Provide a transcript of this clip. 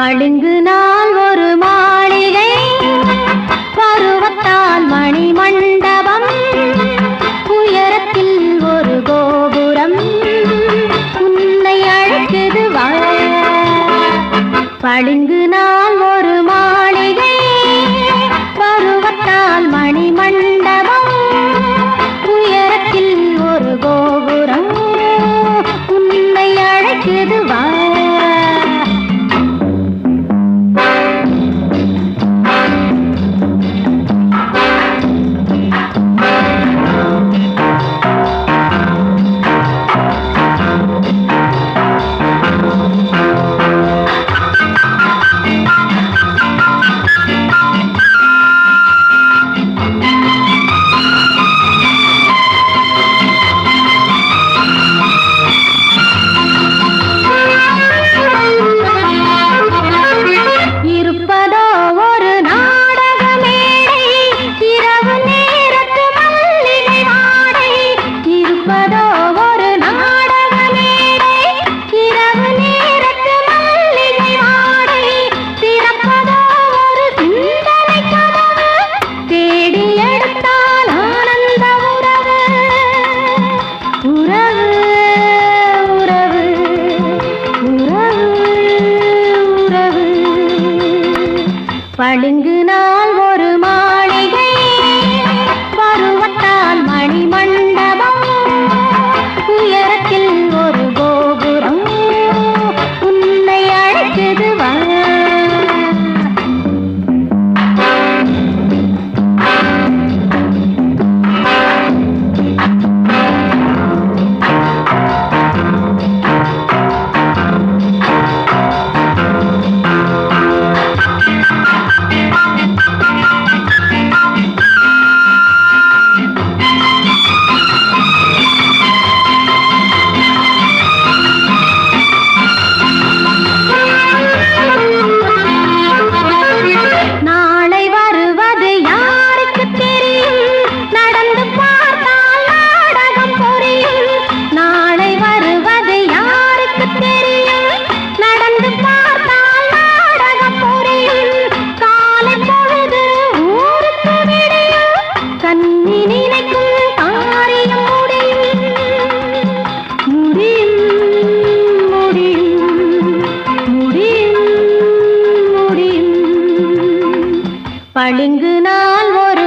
பளிங்கு நாள் ஒரு மாளிகை பருவத்தால் மணி மண்டபம் உயரத்தில் ஒரு கோபுரம் உன்னை அழைக்குது வாழ பளிங்கு பழுங்கு பளிங்கு நாள் ஒரு